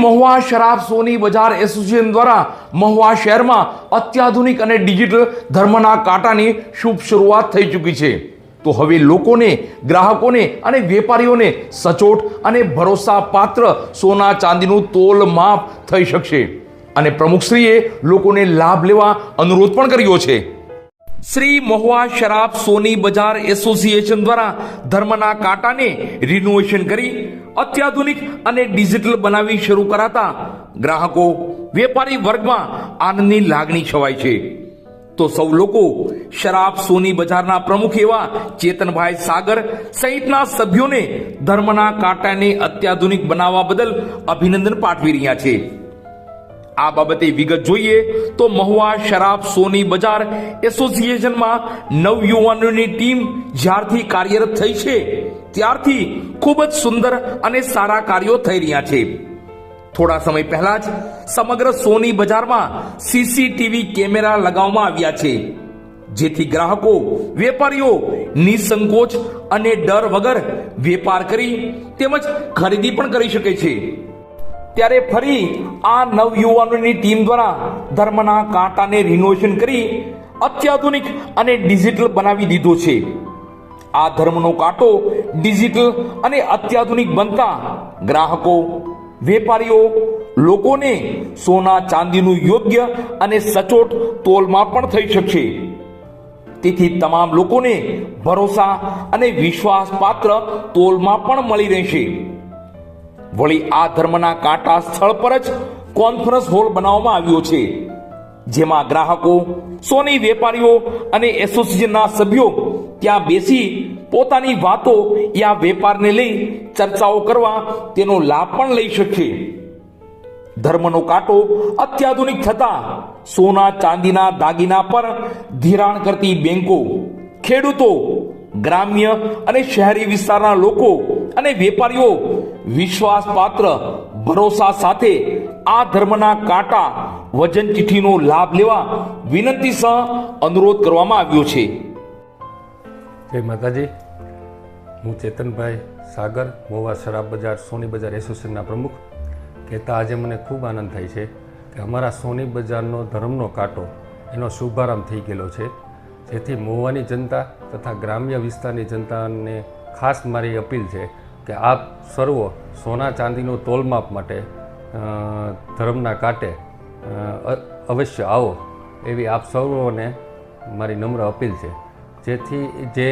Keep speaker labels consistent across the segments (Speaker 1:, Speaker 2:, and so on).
Speaker 1: મહુવા શરાબ સોની બજાર એસોસિએશન દ્વારા મહુવા શહેરમાં અત્યાધુનિક અને ડિજિટલ ધર્મના કાંટાની શુભ શરૂઆત થઈ ચૂકી છે. તો હવે લોકોને, ગ્રાહકોને અને વેપારીઓને સચોટ અને ભરોસાપાત્ર સોના ચાંદીનું તોલ માપ થઈ શકશે. અને પ્રમુખશ્રીએ લોકોને લાભ લેવા અનુરોધ પણ કર્યો છે. શ્રી મહુવા શરાબ સોની બજાર એસોસિએશન દ્વારા ધર્મના કાંટાને રિનોવેશન કરી અત્યાધુનિક અને ડિજિટલ બનાવી શરૂ કરાતા ગ્રાહકો, વેપારી વર્ગમાં આનંદની લાગણી છવાય છે. તો સૌ લોકો શરાબ સોની બજારના પ્રમુખ એવા ચેતનભાઈ સાગર સહિતના સભ્યોને ધર્મના કાંટાને અત્યાધુનિક બનાવવા બદલ અભિનંદન પાઠવી રહ્યા છે. આ બાબતે વિગત જોઈએ તો મહુવા શરાબ સોની બજાર એસોસિએશનમાં નવયુવાનોની ટીમ જ્યારથી કાર્યરત થઈ છે, ત્યારથી ખૂબ જ સુંદર અને સારા કાર્યો થઈ રહ્યા છે. થોડા સમય પહેલા જ સમગ્ર સોની બજારમાં સીસીટીવી કેમેરા લગાવવામાં આવ્યા છે, જેથી ગ્રાહકો, વેપારીઓ નિસંકોચ અને ડર વગર વેપાર કરી તેમજ ખરીદી પણ કરી શકે છે. ત્યારે ફરી આ નવયુવાનોની ટીમ દ્વારા ધર્મના કાંટાને રિનોવેશન કરી અત્યાધુનિક અને ડિજિટલ બનાવી દીધો છે. આ ધર્મનો કાંટો ડિજિટલ અને અત્યાધુનિક બનતા ગ્રાહકો, વેપારીઓ, લોકોને સોના ચાંદીનું યોગ્ય અને સચોટ તોલમાં પણ થઈ શકશે. તેથી તમામ લોકોને ભરોસા અને વિશ્વાસપાત્ર તોલમાં પણ મળી રહેશે. વળી આ ધર્મના કાંટા સ્થળ પર જ કોન્ફરન્સ હોલ બનાવવામાં આવ્યો છે, જેમાં ગ્રાહકો, સોની વેપારીઓ અને એસોસિએશનના સભ્યો ત્યાં બેસી પોતાની વાતો યા વેપારને લઈ ચર્ચાઓ કરવા તેનો લાભ પણ લઈ શકે. ધર્મનો કાંટો અત્યાધુનિક થતા સોના, ચાંદીના, દાગીના પર ધિરાણ કરતી બેંકો, ખેડૂતો, ગ્રામ્ય અને શહેરી વિસ્તારના લોકો અને વેપારીઓ વિશ્વાસપાત્ર ભરોસા સાથે આ ધર્મના કાંટા વજન ચીઠીનો લાભ લેવા વિનંતી સહ અનુરોધ કરવામાં આવ્યો છે.
Speaker 2: જય માતાજી. હું ચેતનભાઈ સાગર, મોવા શરાબ બજાર, સોની બજાર એસોસિએશનના પ્રમુખ. કહેતા આજે મને ખૂબ આનંદ થાય છે કે અમારા સોની બજારનો ધર્મનો કાંટો એનો શુભારંભ થઈ ગયેલો છે. જેથી મોવાની જનતા તથા ગ્રામ્ય વિસ્તારની જનતાને ખાસ મારી અપીલ છે કે આપ સર્વો સોના ચાંદીનું તોલમાપ માટે ધર્મના કાંટે અવશ્ય આવો એવી આપ સર્વોને મારી નમ્ર અપીલ છે. જેથી જે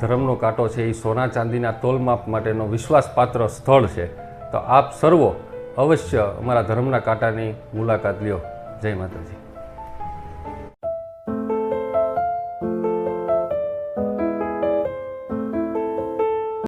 Speaker 2: ધર્મનો કાંટો છે એ સોના ચાંદીના તોલમાપ માટેનો વિશ્વાસપાત્ર સ્થળ છે, તો આપ સર્વો અવશ્ય અમારા ધર્મના કાંટાની મુલાકાત લ્યો. જય માતાજી.